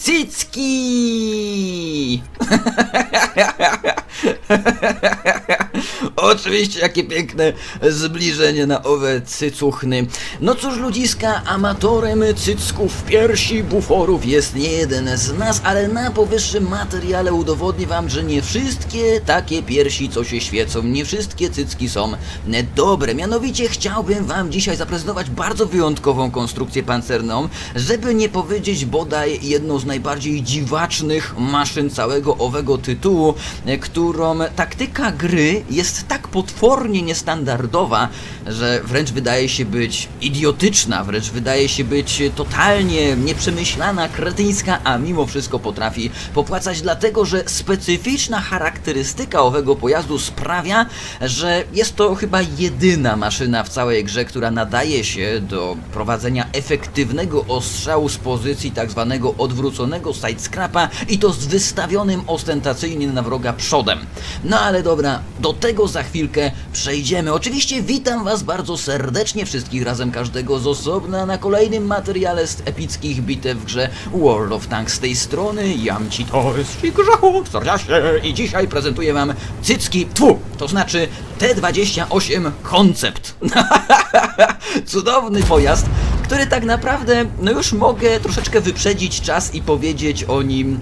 Cycki! Oczywiście, jakie piękne zbliżenie na owe cycuchny. No cóż, ludziska, amatorem cycków, piersi, buforów jest nie jeden z nas, ale na powyższym materiale udowodnię wam, że nie wszystkie takie piersi, co się świecą, nie wszystkie cycki są dobre. Mianowicie chciałbym wam dzisiaj zaprezentować bardzo wyjątkową konstrukcję pancerną, żeby nie powiedzieć bodaj jedną z najbardziej dziwacznych maszyn całego owego tytułu, którą taktyka gry jest tak potwornie niestandardowa, że wręcz wydaje się być idiotyczna, wręcz wydaje się być totalnie nieprzemyślana, kretyńska, a mimo wszystko potrafi popłacać, dlatego że specyficzna charakterystyka owego pojazdu sprawia, że jest to chyba jedyna maszyna w całej grze, która nadaje się do prowadzenia efektywnego ostrzału z pozycji tak zwanego odwróconego sidescrapa i to z wystawionym ostentacyjnie na wroga przodem. No ale dobra, do tego za chwilkę przejdziemy. Oczywiście witam Was bardzo serdecznie, wszystkich razem każdego z osobna na kolejnym materiale z epickich bitew w grze World of Tanks z tej strony. Jamci to jest ci grzechu Sordiasie i dzisiaj prezentuję Wam cycki, tfu, to znaczy T28 Koncept. Cudowny pojazd, który tak naprawdę, no już mogę troszeczkę wyprzedzić czas i powiedzieć o nim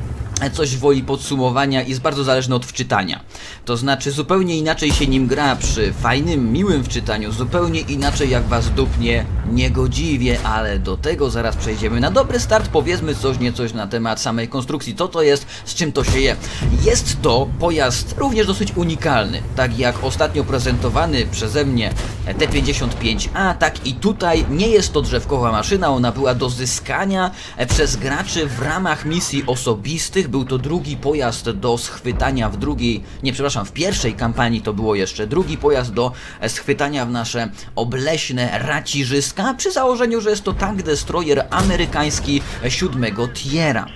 coś woli podsumowania jest bardzo zależne od wczytania. To znaczy zupełnie inaczej się nim gra przy fajnym, miłym wczytaniu, zupełnie inaczej jak was dupnie niegodziwie, ale do tego zaraz przejdziemy. Na dobry start powiedzmy coś niecoś na temat samej konstrukcji, co to jest, z czym to się je. Jest to pojazd również dosyć unikalny, tak jak ostatnio prezentowany przeze mnie T55A, tak i tutaj nie jest to drzewkowa maszyna, ona była do zyskania przez graczy w ramach misji osobistych, był to drugi pojazd do schwytania w drugiej, nie przepraszam, w pierwszej kampanii to było jeszcze drugi pojazd do schwytania w nasze obleśne raciżyska, przy założeniu, że jest to tank destroyer amerykański siódmego tiera.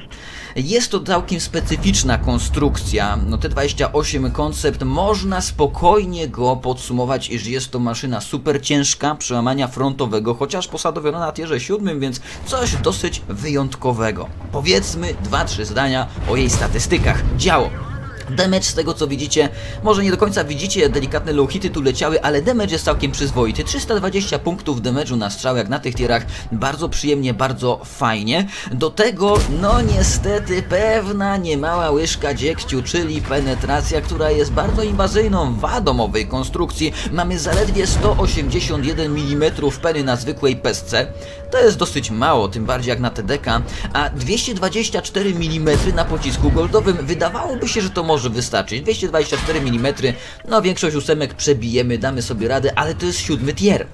Jest to całkiem specyficzna konstrukcja. No T28 koncept można spokojnie go podsumować, iż jest to maszyna super ciężka, przełamania frontowego, chociaż posadowiona na tierze siódmym, więc coś dosyć wyjątkowego. Powiedzmy dwa, trzy zdania o jej statystykach. Działo. Damage z tego co widzicie, może nie do końca widzicie, delikatne low hity tu leciały, ale damage jest całkiem przyzwoity. 320 punktów damage'u na strzał jak na tych tierach, bardzo przyjemnie, bardzo fajnie. Do tego, no niestety, pewna niemała łyżka dziegciu, czyli penetracja, która jest bardzo inwazyjną wadą owej konstrukcji. Mamy zaledwie 181 mm peny na zwykłej pesce. To jest dosyć mało, tym bardziej jak na TDK, a 224 mm na pocisku goldowym wydawałoby się, że to może wystarczyć. 224 mm, no większość ósemek przebijemy, damy sobie radę, ale to jest siódmy tier.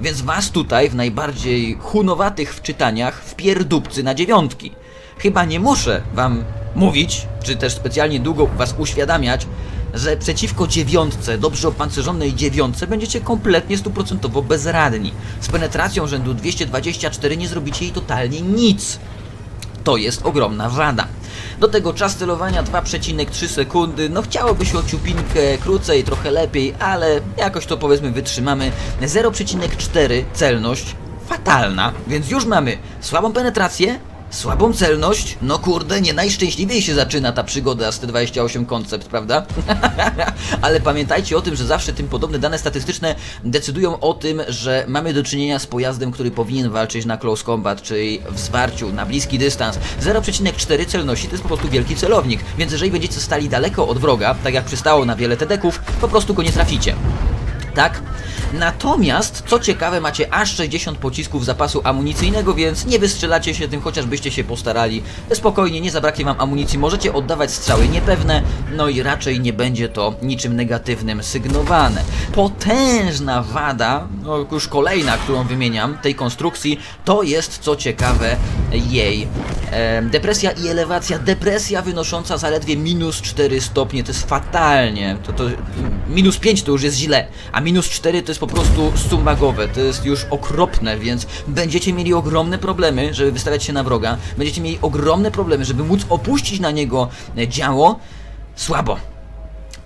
Więc was tutaj w najbardziej hunowatych wczytaniach wpierdupcy na dziewiątki. Chyba nie muszę wam mówić, czy też specjalnie długo was uświadamiać, że przeciwko dziewiątce, dobrze opancerzonej dziewiątce, będziecie kompletnie stuprocentowo bezradni. Z penetracją rzędu 224 nie zrobicie jej totalnie nic. To jest ogromna wada. Do tego czas celowania 2,3 sekundy. No chciałoby się o ciupinkę krócej, trochę lepiej, ale jakoś to powiedzmy wytrzymamy. 0,4 celność. Fatalna, więc już mamy słabą penetrację, Słabą celność? No kurde, nie najszczęśliwiej się zaczyna ta przygoda z T28 koncept, prawda? Ale pamiętajcie o tym, że zawsze tym podobne dane statystyczne decydują o tym, że mamy do czynienia z pojazdem, który powinien walczyć na close combat, czyli w zwarciu, na bliski dystans. 0,4 celności to jest po prostu wielki celownik, więc jeżeli będziecie stali daleko od wroga, tak jak przystało na wiele TD-ków, po prostu go nie traficie. Tak? Natomiast, co ciekawe, macie aż 60 pocisków zapasu amunicyjnego, więc nie wystrzelacie się tym, chociażbyście się postarali. Spokojnie, nie zabraknie wam amunicji, możecie oddawać strzały niepewne, no i raczej nie będzie to niczym negatywnym sygnowane. Potężna wada, no już kolejna, którą wymieniam, tej konstrukcji, to jest, co ciekawe, jej depresja i elewacja. Depresja wynosząca zaledwie minus 4 stopnie, to jest fatalnie. To, to, minus 5 to już jest źle, a minus 4 to jest po prostu summagowe, to jest już okropne, więc będziecie mieli ogromne problemy, żeby wystawiać się na wroga, będziecie mieli ogromne problemy, żeby móc opuścić na niego działo, słabo.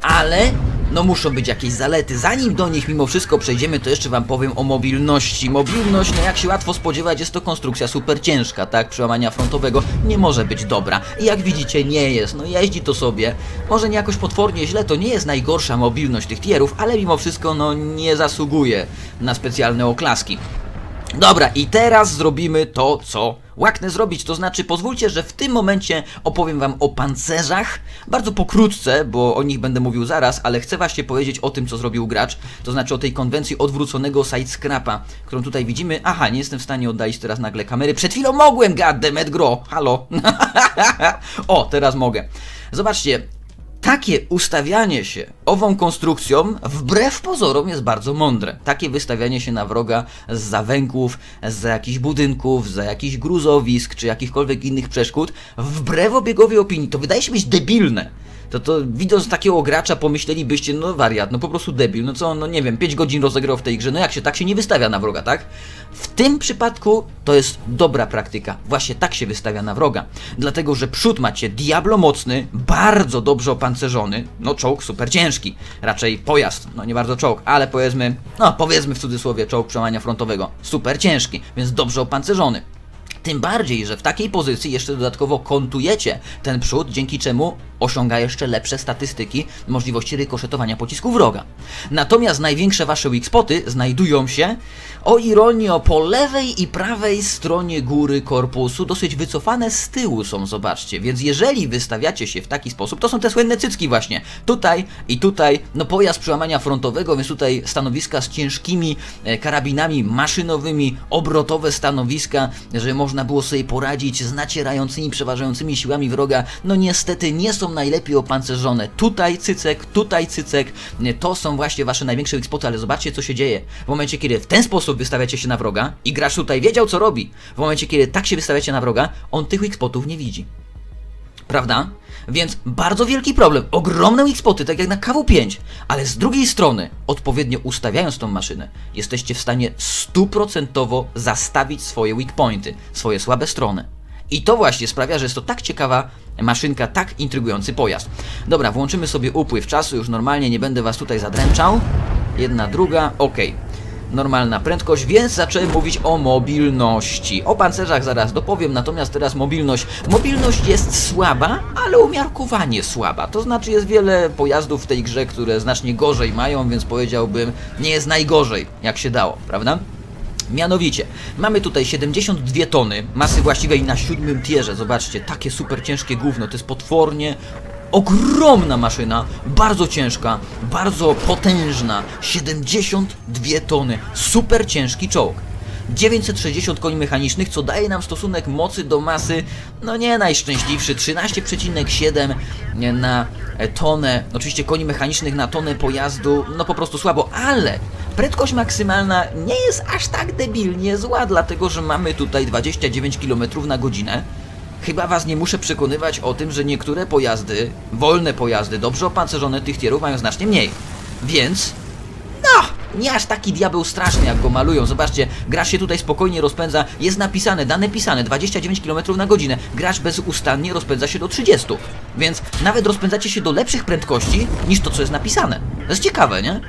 Ale no muszą być jakieś zalety. Zanim do nich mimo wszystko przejdziemy, to jeszcze wam powiem o mobilności. Mobilność, no jak się łatwo spodziewać, jest to konstrukcja super ciężka, tak? Przełamania frontowego nie może być dobra. I jak widzicie, nie jest. No jeździ to sobie. Może nie jakoś potwornie źle, to nie jest najgorsza mobilność tych tierów, ale mimo wszystko, no nie zasługuje na specjalne oklaski. Dobra, i teraz zrobimy to, co łaknę zrobić. To znaczy, pozwólcie, że w tym momencie opowiem Wam o pancerzach. Bardzo pokrótce, bo o nich będę mówił zaraz, ale chcę właśnie powiedzieć o tym, co zrobił gracz. To znaczy o tej konwencji odwróconego sidescrapa, którą tutaj widzimy. Aha, nie jestem w stanie oddalić teraz nagle kamery. Przed chwilą mogłem, goddammit, gro. Halo. o, teraz mogę. Zobaczcie, takie ustawianie się ową konstrukcją, wbrew pozorom, jest bardzo mądre. Takie wystawianie się na wroga z zawęków, z jakichś budynków, za jakichś gruzowisk, czy jakichkolwiek innych przeszkód, wbrew obiegowi opinii, to wydaje się być debilne. To to widząc takiego gracza pomyślelibyście, no wariat, no po prostu debil, no co, no nie wiem, 5 godzin rozegrał w tej grze, no jak się tak się nie wystawia na wroga, tak? W tym przypadku to jest dobra praktyka, właśnie tak się wystawia na wroga, dlatego że przód macie diablo mocny, bardzo dobrze opancerzony, no czołg super ciężki, raczej pojazd, no nie bardzo czołg, ale powiedzmy, no powiedzmy w cudzysłowie czołg przełamania frontowego, super ciężki, więc dobrze opancerzony. Tym bardziej, że w takiej pozycji jeszcze dodatkowo kontujecie ten przód, dzięki czemu osiąga jeszcze lepsze statystyki możliwości rykoszetowania pocisku wroga. Natomiast największe wasze weak spoty znajdują się, o ironio, po lewej i prawej stronie góry korpusu, dosyć wycofane z tyłu są, zobaczcie. Więc jeżeli wystawiacie się w taki sposób, to są te słynne cycki właśnie. Tutaj i tutaj, no pojazd przełamania frontowego, więc tutaj stanowiska z ciężkimi e, karabinami maszynowymi, obrotowe stanowiska, żeby można było sobie poradzić z nacierającymi, przeważającymi siłami wroga, no niestety nie są najlepiej opancerzone. Tutaj cycek, tutaj cycek, nie, to są właśnie wasze największe weak spoty, ale zobaczcie co się dzieje. W momencie, kiedy w ten sposób wystawiacie się na wroga i gracz tutaj wiedział co robi, w momencie, kiedy tak się wystawiacie na wroga, on tych weak spotów nie widzi. Prawda? Więc bardzo wielki problem, ogromne weak spoty, tak jak na KW5, ale z drugiej strony, odpowiednio ustawiając tą maszynę, jesteście w stanie stuprocentowo zastawić swoje weak pointy, swoje słabe strony. I to właśnie sprawia, że jest to tak ciekawa maszynka, tak intrygujący pojazd. Dobra, włączymy sobie upływ czasu, już normalnie nie będę was tutaj zadręczał. Jedna, druga, ok. Normalna prędkość, więc zacząłem mówić o mobilności. O pancerzach zaraz dopowiem, natomiast teraz mobilność. Mobilność jest słaba, ale umiarkowanie słaba. To znaczy jest wiele pojazdów w tej grze, które znacznie gorzej mają, więc powiedziałbym, nie jest najgorzej, jak się dało, prawda? Mianowicie, mamy tutaj 72 tony masy właściwej na siódmym tierze. Zobaczcie, takie super ciężkie gówno. To jest potwornie ogromna maszyna, bardzo ciężka, bardzo potężna. 72 tony, super ciężki czołg. 960 koni mechanicznych, co daje nam stosunek mocy do masy, no nie najszczęśliwszy, 13,7 na tonę, oczywiście koni mechanicznych na tonę pojazdu, no po prostu słabo, ale prędkość maksymalna nie jest aż tak debilnie zła, dlatego że mamy tutaj 29 km na godzinę. Chyba was nie muszę przekonywać o tym, że niektóre pojazdy, wolne pojazdy, dobrze opancerzone tych tierów mają znacznie mniej. Więc no, nie aż taki diabeł straszny, jak go malują. Zobaczcie, gracz się tutaj spokojnie rozpędza. Jest napisane, dane pisane, 29 km na godzinę. Gracz bezustannie rozpędza się do 30. Więc nawet rozpędzacie się do lepszych prędkości niż to, co jest napisane. To jest ciekawe, nie?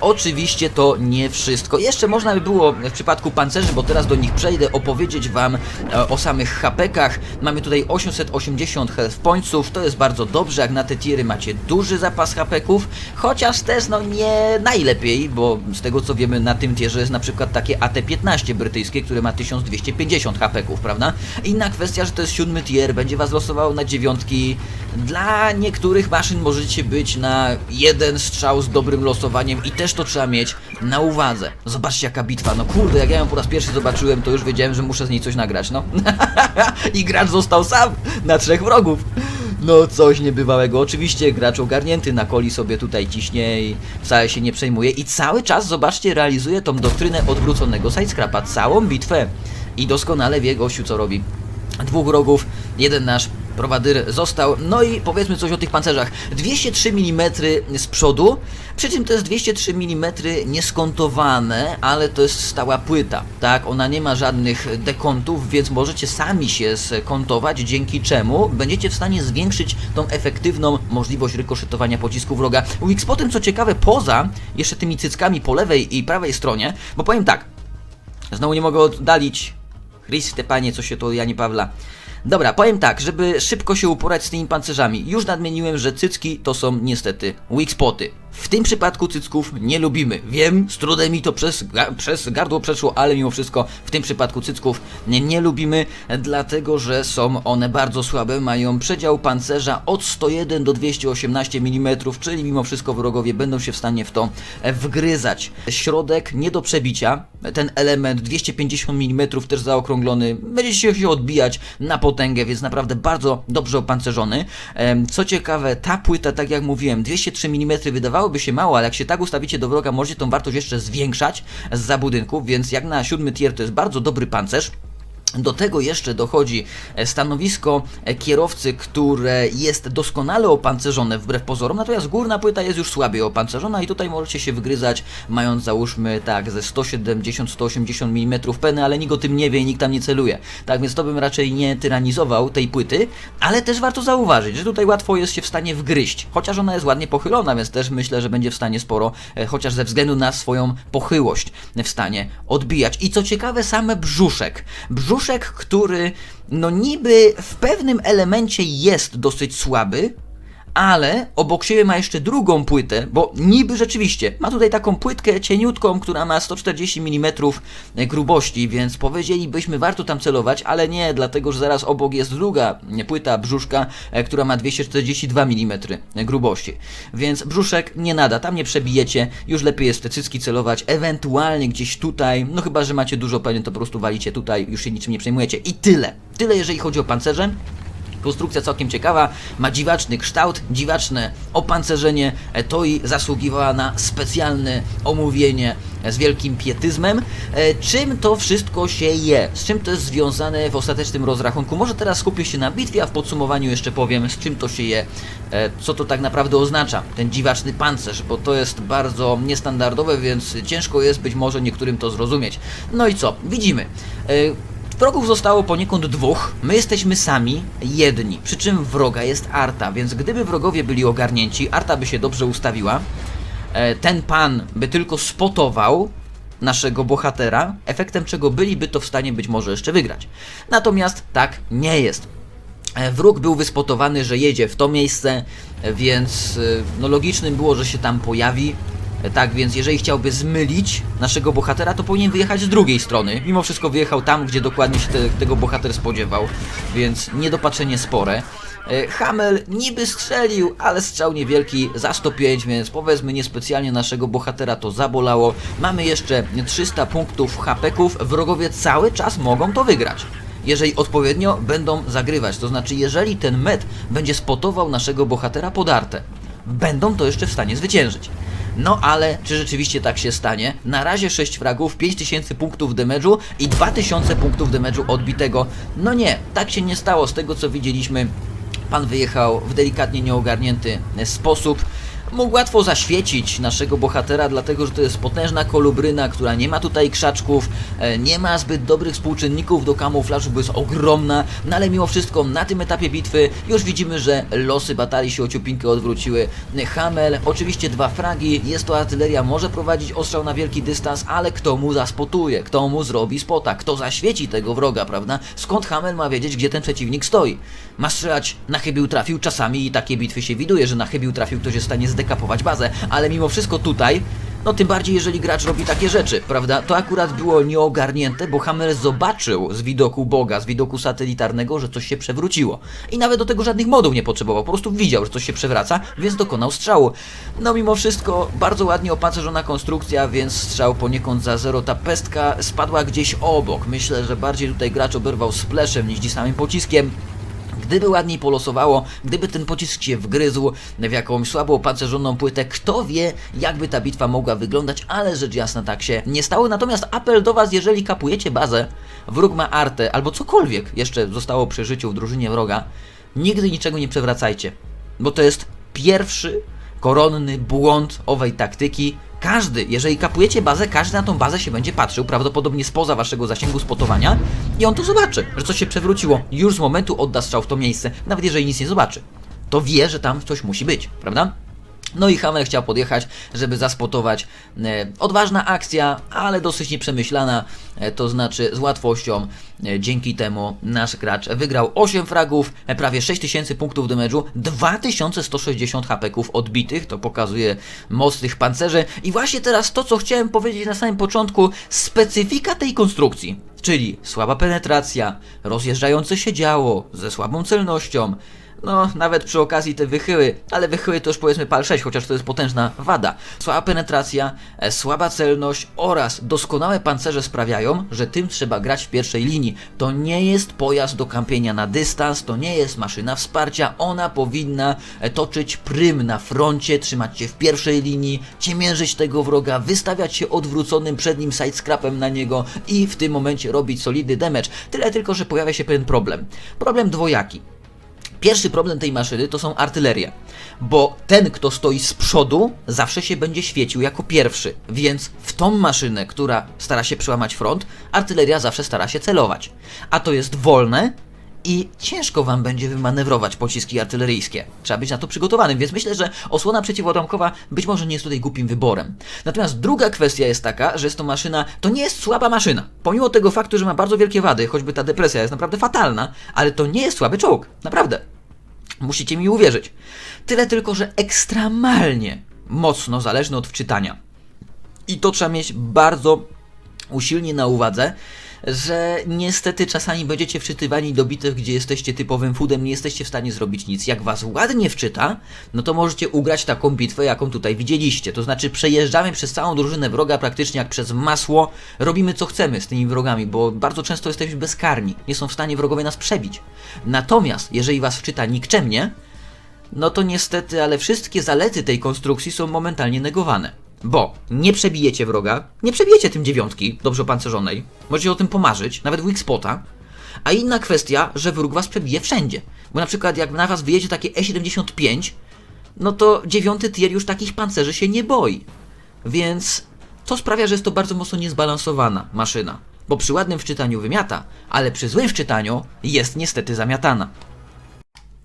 Oczywiście to nie wszystko. Jeszcze można by było w przypadku pancerzy, bo teraz do nich przejdę, opowiedzieć Wam e, o samych hapekach. Mamy tutaj 880 health pointsów, to jest bardzo dobrze, jak na te tiry macie duży zapas hapeków, chociaż też no nie najlepiej, bo z tego co wiemy na tym tierze jest na przykład takie AT-15 brytyjskie, które ma 1250 hapeków, prawda? Inna kwestia, że to jest siódmy tier, będzie Was losowało na dziewiątki. Dla niektórych maszyn możecie być na jeden strzał z dobrym losowaniem i też to trzeba mieć na uwadze. Zobaczcie jaka bitwa, no kurde, jak ja ją po raz pierwszy zobaczyłem, to już wiedziałem, że muszę z niej coś nagrać, no. I gracz został sam na trzech wrogów. No coś niebywałego. Oczywiście gracz ogarnięty na koli sobie tutaj ciśnie i wcale się nie przejmuje i cały czas, zobaczcie, realizuje tą doktrynę odwróconego sidescrapa, całą bitwę. I doskonale wie gościu co robi. dwóch wrogów, jeden nasz prowadyr został. No i powiedzmy coś o tych pancerzach. 203 mm z przodu, przy czym to jest 203 mm nieskontowane, ale to jest stała płyta, tak? Ona nie ma żadnych dekontów, więc możecie sami się skontować, dzięki czemu będziecie w stanie zwiększyć tą efektywną możliwość rykoszetowania pocisku wroga. Wix po tym, co ciekawe, poza jeszcze tymi cyckami po lewej i prawej stronie, bo powiem tak, znowu nie mogę oddalić Chryste panie, co się to Janie Pawla. Dobra, powiem tak, żeby szybko się uporać z tymi pancerzami. Już nadmieniłem, że cycki to są niestety weak spoty. W tym przypadku cycków nie lubimy. Wiem, z trudem mi to przez, przez gardło przeszło, ale mimo wszystko w tym przypadku cycków nie, nie lubimy, dlatego że są one bardzo słabe. Mają przedział pancerza od 101 do 218 mm, czyli mimo wszystko wrogowie będą się w stanie w to wgryzać. Środek nie do przebicia, ten element 250 mm też zaokrąglony, będzie się odbijać na potęgę, więc naprawdę bardzo dobrze opancerzony. Co ciekawe, ta płyta, tak jak mówiłem, 203 mm wydawałoby się mało, ale jak się tak ustawicie do wroga, możecie tą wartość jeszcze zwiększać za budynków, więc jak na siódmy tier to jest bardzo dobry pancerz. Do tego jeszcze dochodzi e, stanowisko e, kierowcy, które jest doskonale opancerzone wbrew pozorom, natomiast górna płyta jest już słabiej opancerzona i tutaj możecie się wgryzać, mając załóżmy tak ze 170-180 mm peny, ale nikt o tym nie wie i nikt tam nie celuje. Tak więc to bym raczej nie tyranizował tej płyty, ale też warto zauważyć, że tutaj łatwo jest się w stanie wgryźć, chociaż ona jest ładnie pochylona, więc też myślę, że będzie w stanie sporo, e, chociaż ze względu na swoją pochyłość w stanie odbijać. I co ciekawe, same brzuszek. Brzuszek brzuszek, który no niby w pewnym elemencie jest dosyć słaby, ale obok siebie ma jeszcze drugą płytę, bo niby rzeczywiście ma tutaj taką płytkę cieniutką, która ma 140 mm grubości, więc powiedzielibyśmy warto tam celować, ale nie, dlatego że zaraz obok jest druga płyta brzuszka, e, która ma 242 mm grubości. Więc brzuszek nie nada, tam nie przebijecie, już lepiej jest te cycki celować, ewentualnie gdzieś tutaj, no chyba, że macie dużo pewnie, to po prostu walicie tutaj, już się niczym nie przejmujecie. I tyle. Tyle jeżeli chodzi o pancerze. Konstrukcja całkiem ciekawa, ma dziwaczny kształt, dziwaczne opancerzenie, e, to i zasługiwała na specjalne omówienie z wielkim pietyzmem. E, Czym to wszystko się je? Z czym to jest związane w ostatecznym rozrachunku? Może teraz skupię się na bitwie, a w podsumowaniu jeszcze powiem, z czym to się je, e, co to tak naprawdę oznacza, ten dziwaczny pancerz, bo to jest bardzo niestandardowe, więc ciężko jest być może niektórym to zrozumieć. No i co? Widzimy. Wrogów zostało poniekąd dwóch, my jesteśmy sami jedni, przy czym wroga jest Arta, więc gdyby wrogowie byli ogarnięci, Arta by się dobrze ustawiła, e, ten pan by tylko spotował naszego bohatera, efektem czego byliby to w stanie być może jeszcze wygrać. Natomiast tak nie jest. E, Wróg był wyspotowany, że jedzie w to miejsce, więc e, no logicznym było, że się tam pojawi. Tak więc jeżeli chciałby zmylić naszego bohatera, to powinien wyjechać z drugiej strony. Mimo wszystko wyjechał tam, gdzie dokładnie się te, tego bohater spodziewał, więc niedopatrzenie spore. E, Hamel niby strzelił, ale strzał niewielki za 105, więc powiedzmy niespecjalnie naszego bohatera to zabolało. Mamy jeszcze 300 punktów hapeków, wrogowie cały czas mogą to wygrać jeżeli odpowiednio będą zagrywać. To znaczy, jeżeli ten met będzie spotował naszego bohatera podarte, będą to jeszcze w stanie zwyciężyć. No ale czy rzeczywiście tak się stanie? Na razie 6 fragów, 5000 punktów damage'u i 2000 punktów damage'u odbitego. No nie, tak się nie stało z tego co widzieliśmy. Pan wyjechał w delikatnie nieogarnięty sposób. Mógł łatwo zaświecić naszego bohatera, dlatego że to jest potężna kolubryna, która nie ma tutaj krzaczków, e, nie ma zbyt dobrych współczynników do kamuflażu, bo jest ogromna, no ale mimo wszystko na tym etapie bitwy już widzimy, że losy batalii się o ciupinkę odwróciły. Hamel, oczywiście dwa fragi, jest to artyleria, może prowadzić ostrzał na wielki dystans, ale kto mu zaspotuje, kto mu zrobi spota, kto zaświeci tego wroga, prawda? Skąd Hamel ma wiedzieć, gdzie ten przeciwnik stoi? Ma strzelać na chybił trafił, czasami i takie bitwy się widuje, że na chybił trafił ktoś jest w stanie zdekapować bazę, ale mimo wszystko tutaj no tym bardziej jeżeli gracz robi takie rzeczy, prawda? To akurat było nieogarnięte, bo Hammer zobaczył z widoku Boga, z widoku satelitarnego, że coś się przewróciło. I nawet do tego żadnych modów nie potrzebował, po prostu widział, że coś się przewraca, więc dokonał strzału. No mimo wszystko bardzo ładnie opancerzona konstrukcja, więc strzał poniekąd za zero. Ta pestka spadła gdzieś obok. Myślę, że bardziej tutaj gracz oberwał spleszem niż samym pociskiem. Gdyby ładniej polosowało, gdyby ten pocisk się wgryzł w jakąś słabo opancerzoną płytę, kto wie, jakby ta bitwa mogła wyglądać, ale rzecz jasna tak się nie stało. Natomiast apel do Was, jeżeli kapujecie bazę, wróg ma artę albo cokolwiek jeszcze zostało przy życiu w drużynie wroga, nigdy niczego nie przewracajcie, bo to jest pierwszy koronny błąd owej taktyki. Każdy, jeżeli kapujecie bazę, każdy na tą bazę się będzie patrzył, prawdopodobnie spoza waszego zasięgu spotowania i on to zobaczy, że coś się przewróciło. Już z momentu odda strzał w to miejsce, nawet jeżeli nic nie zobaczy. To wie, że tam coś musi być, prawda? No i Hammer chciał podjechać, żeby zaspotować. E, odważna akcja, ale dosyć nieprzemyślana, e, to znaczy z łatwością. E, dzięki temu nasz gracz wygrał 8 fragów, prawie 6000 punktów damage'u, 2160 hapeków odbitych, to pokazuje moc tych pancerzy. I właśnie teraz to, co chciałem powiedzieć na samym początku, specyfika tej konstrukcji. Czyli słaba penetracja, rozjeżdżające się działo ze słabą celnością, no, nawet przy okazji te wychyły, ale wychyły to już powiedzmy PAL 6, chociaż to jest potężna wada. Słaba penetracja, e, słaba celność oraz doskonałe pancerze sprawiają, że tym trzeba grać w pierwszej linii. To nie jest pojazd do kampienia na dystans, to nie jest maszyna wsparcia, ona powinna e, toczyć prym na froncie, trzymać się w pierwszej linii, ciemiężyć tego wroga, wystawiać się odwróconym przednim sidescrapem na niego i w tym momencie robić solidny damage. Tyle tylko, że pojawia się pewien problem. Problem dwojaki. Pierwszy problem tej maszyny to są artylerie, bo ten, kto stoi z przodu, zawsze się będzie świecił jako pierwszy, więc w tą maszynę, która stara się przełamać front, artyleria zawsze stara się celować. A to jest wolne i ciężko wam będzie wymanewrować pociski artyleryjskie. Trzeba być na to przygotowanym, więc myślę, że osłona przeciwodamkowa być może nie jest tutaj głupim wyborem. Natomiast druga kwestia jest taka, że jest to maszyna, to nie jest słaba maszyna. Pomimo tego faktu, że ma bardzo wielkie wady, choćby ta depresja jest naprawdę fatalna, ale to nie jest słaby czołg. Naprawdę. Musicie mi uwierzyć. Tyle tylko, że ekstremalnie mocno zależny od wczytania. I to trzeba mieć bardzo usilnie na uwadze, że niestety czasami będziecie wczytywani do bitew, gdzie jesteście typowym foodem, nie jesteście w stanie zrobić nic. Jak was ładnie wczyta, no to możecie ugrać taką bitwę, jaką tutaj widzieliście. To znaczy przejeżdżamy przez całą drużynę wroga praktycznie jak przez masło, robimy co chcemy z tymi wrogami, bo bardzo często jesteśmy bezkarni, nie są w stanie wrogowie nas przebić. Natomiast jeżeli was wczyta nikczemnie, no to niestety, ale wszystkie zalety tej konstrukcji są momentalnie negowane. Bo nie przebijecie wroga, nie przebijecie tym dziewiątki dobrze opancerzonej, możecie o tym pomarzyć, nawet weak spota. A inna kwestia, że wróg was przebije wszędzie. Bo na przykład jak na was wyjedzie takie E75, no to dziewiąty tier już takich pancerzy się nie boi. Więc to sprawia, że jest to bardzo mocno niezbalansowana maszyna. Bo przy ładnym wczytaniu wymiata, ale przy złym wczytaniu jest niestety zamiatana.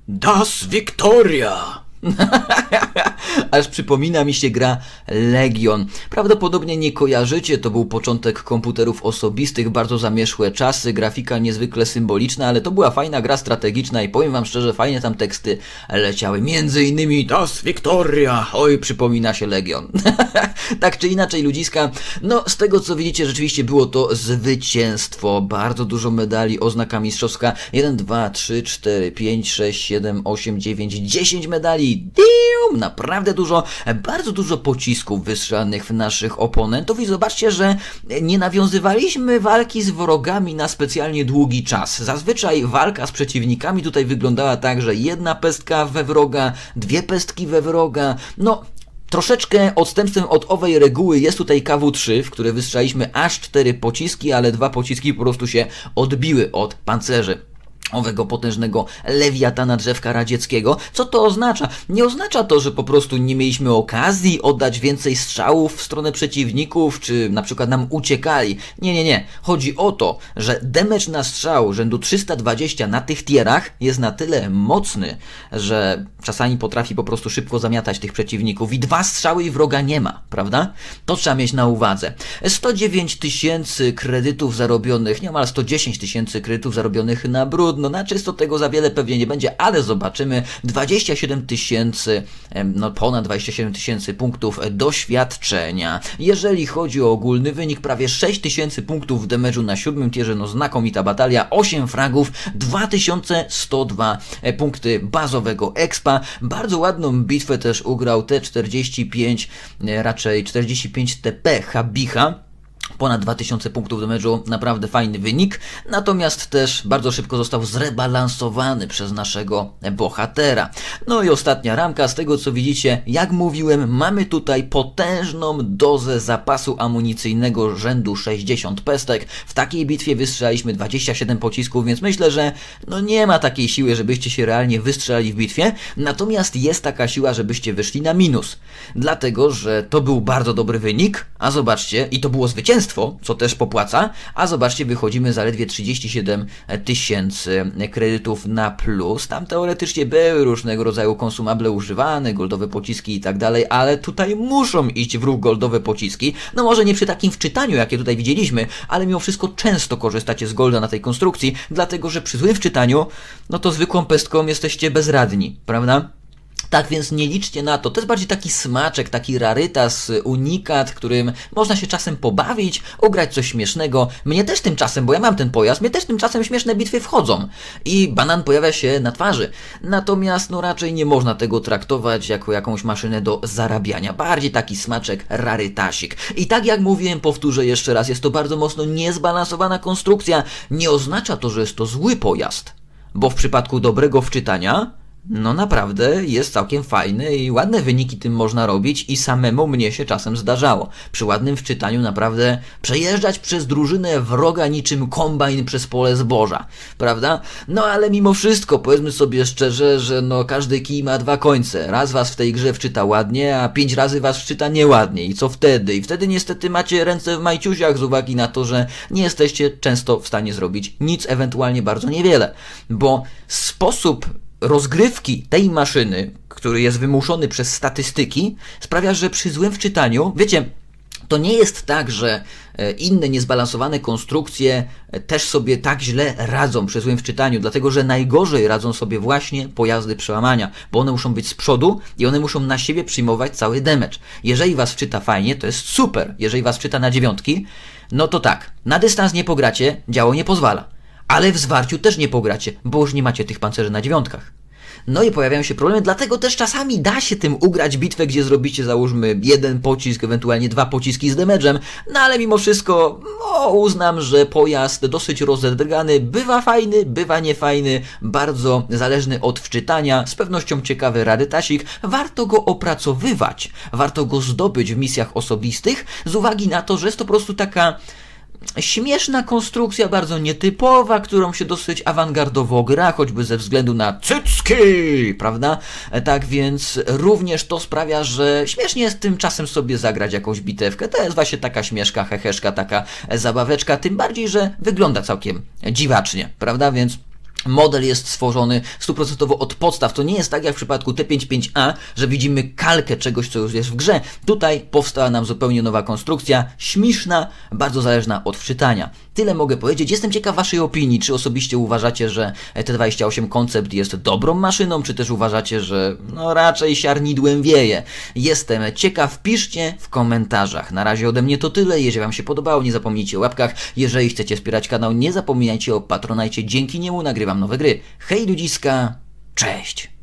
Das Victoria! Aż przypomina mi się gra Legion. Prawdopodobnie nie kojarzycie, to był początek komputerów osobistych, bardzo zamieszłe czasy, grafika niezwykle symboliczna, ale to była fajna gra strategiczna i powiem wam szczerze, fajnie tam teksty leciały. Między innymi Das Victoria! Oj, przypomina się Legion. tak czy inaczej, ludziska, no z tego co widzicie, rzeczywiście było to zwycięstwo. Bardzo dużo medali, oznaka mistrzowska. 1, 2, 3, 4, 5, 6, 7, 8, 9, 10 medali. Dium! Naprawdę dużo, bardzo dużo pocisków wystrzelanych w naszych oponentów i zobaczcie, że nie nawiązywaliśmy walki z wrogami na specjalnie długi czas. Zazwyczaj walka z przeciwnikami tutaj wyglądała tak, że jedna pestka we wroga, dwie pestki we wroga. No, Troszeczkę odstępstwem od owej reguły jest tutaj KW-3, w które wystrzeliśmy aż cztery pociski, ale dwa pociski po prostu się odbiły od pancerzy owego potężnego lewiatana drzewka radzieckiego. Co to oznacza? Nie oznacza to, że po prostu nie mieliśmy okazji oddać więcej strzałów w stronę przeciwników, czy na przykład nam uciekali. Nie, nie, nie. Chodzi o to, że damage na strzał rzędu 320 na tych tierach jest na tyle mocny, że czasami potrafi po prostu szybko zamiatać tych przeciwników i dwa strzały i wroga nie ma, prawda? To trzeba mieć na uwadze. 109 tysięcy kredytów zarobionych, niemal 110 tysięcy kredytów zarobionych na brud, no na czysto tego za wiele pewnie nie będzie, ale zobaczymy. 27 tysięcy, no ponad 27 tysięcy punktów doświadczenia. Jeżeli chodzi o ogólny wynik, prawie 6 tysięcy punktów w damage'u na siódmym tierze, no znakomita batalia, 8 fragów, 2102 e, punkty bazowego expa. Bardzo ładną bitwę też ugrał T45, e, raczej 45 TP Habicha. Ponad 2000 punktów do meczu, naprawdę fajny wynik, natomiast też bardzo szybko został zrebalansowany przez naszego bohatera. No i ostatnia ramka, z tego co widzicie, jak mówiłem, mamy tutaj potężną dozę zapasu amunicyjnego rzędu 60 pestek. W takiej bitwie wystrzelaliśmy 27 pocisków, więc myślę, że no nie ma takiej siły, żebyście się realnie wystrzelali w bitwie, natomiast jest taka siła, żebyście wyszli na minus. Dlatego, że to był bardzo dobry wynik, a zobaczcie, i to było zwycięstwo, co też popłaca, a zobaczcie, wychodzimy zaledwie 37 tysięcy kredytów na plus. Tam teoretycznie były różnego rodzaju konsumable używane, goldowe pociski i tak dalej, ale tutaj muszą iść w ruch goldowe pociski. No może nie przy takim wczytaniu, jakie tutaj widzieliśmy, ale mimo wszystko często korzystacie z golda na tej konstrukcji, dlatego że przy złym wczytaniu, no to zwykłą pestką jesteście bezradni, prawda? Tak więc nie liczcie na to. To jest bardziej taki smaczek, taki rarytas, unikat, którym można się czasem pobawić, ugrać coś śmiesznego. Mnie też tymczasem, bo ja mam ten pojazd, mnie też tymczasem śmieszne bitwy wchodzą. I banan pojawia się na twarzy. Natomiast no raczej nie można tego traktować jako jakąś maszynę do zarabiania. Bardziej taki smaczek rarytasik. I tak jak mówiłem, powtórzę jeszcze raz, jest to bardzo mocno niezbalansowana konstrukcja. Nie oznacza to, że jest to zły pojazd. Bo w przypadku dobrego wczytania no naprawdę jest całkiem fajny i ładne wyniki tym można robić i samemu mnie się czasem zdarzało. Przy ładnym wczytaniu naprawdę przejeżdżać przez drużynę wroga niczym kombajn przez pole zboża, prawda? No ale mimo wszystko powiedzmy sobie szczerze, że no każdy kij ma dwa końce. Raz was w tej grze wczyta ładnie, a pięć razy was wczyta nieładnie. I co wtedy? I wtedy niestety macie ręce w majciusiach z uwagi na to, że nie jesteście często w stanie zrobić nic, ewentualnie bardzo niewiele. Bo sposób rozgrywki tej maszyny, który jest wymuszony przez statystyki, sprawia, że przy złym wczytaniu, wiecie, to nie jest tak, że e, inne niezbalansowane konstrukcje e, też sobie tak źle radzą przy złym wczytaniu, dlatego że najgorzej radzą sobie właśnie pojazdy przełamania, bo one muszą być z przodu i one muszą na siebie przyjmować cały damage. Jeżeli was wczyta fajnie, to jest super. Jeżeli was wczyta na dziewiątki, no to tak, na dystans nie pogracie, działo nie pozwala. Ale w zwarciu też nie pogracie, bo już nie macie tych pancerzy na dziewiątkach. No i pojawiają się problemy, dlatego też czasami da się tym ugrać bitwę, gdzie zrobicie załóżmy jeden pocisk, ewentualnie dwa pociski z damage'em, no ale mimo wszystko no, uznam, że pojazd dosyć rozedrgany, bywa fajny, bywa niefajny, bardzo zależny od wczytania, z pewnością ciekawy rarytasik, warto go opracowywać, warto go zdobyć w misjach osobistych, z uwagi na to, że jest to po prostu taka śmieszna konstrukcja, bardzo nietypowa, którą się dosyć awangardowo gra, choćby ze względu na cycki, prawda? E, Tak więc również to sprawia, że śmiesznie jest tymczasem sobie zagrać jakąś bitewkę. To jest właśnie taka śmieszka, heheszka, taka zabaweczka, tym bardziej, że wygląda całkiem dziwacznie, prawda? Więc Model jest stworzony stuprocentowo od podstaw. To nie jest tak jak w przypadku T55A, że widzimy kalkę czegoś, co już jest w grze. Tutaj powstała nam zupełnie nowa konstrukcja, śmieszna, bardzo zależna od wczytania. Tyle mogę powiedzieć. Jestem ciekaw Waszej opinii. Czy osobiście uważacie, że T28 koncept jest dobrą maszyną, czy też uważacie, że no raczej siarnidłem wieje. Jestem ciekaw. Piszcie w komentarzach. Na razie ode mnie to tyle. Jeżeli Wam się podobało, nie zapomnijcie o łapkach. Jeżeli chcecie wspierać kanał, nie zapominajcie o patronajcie. Dzięki niemu nagrywam nowe gry. Hej ludziska, cześć!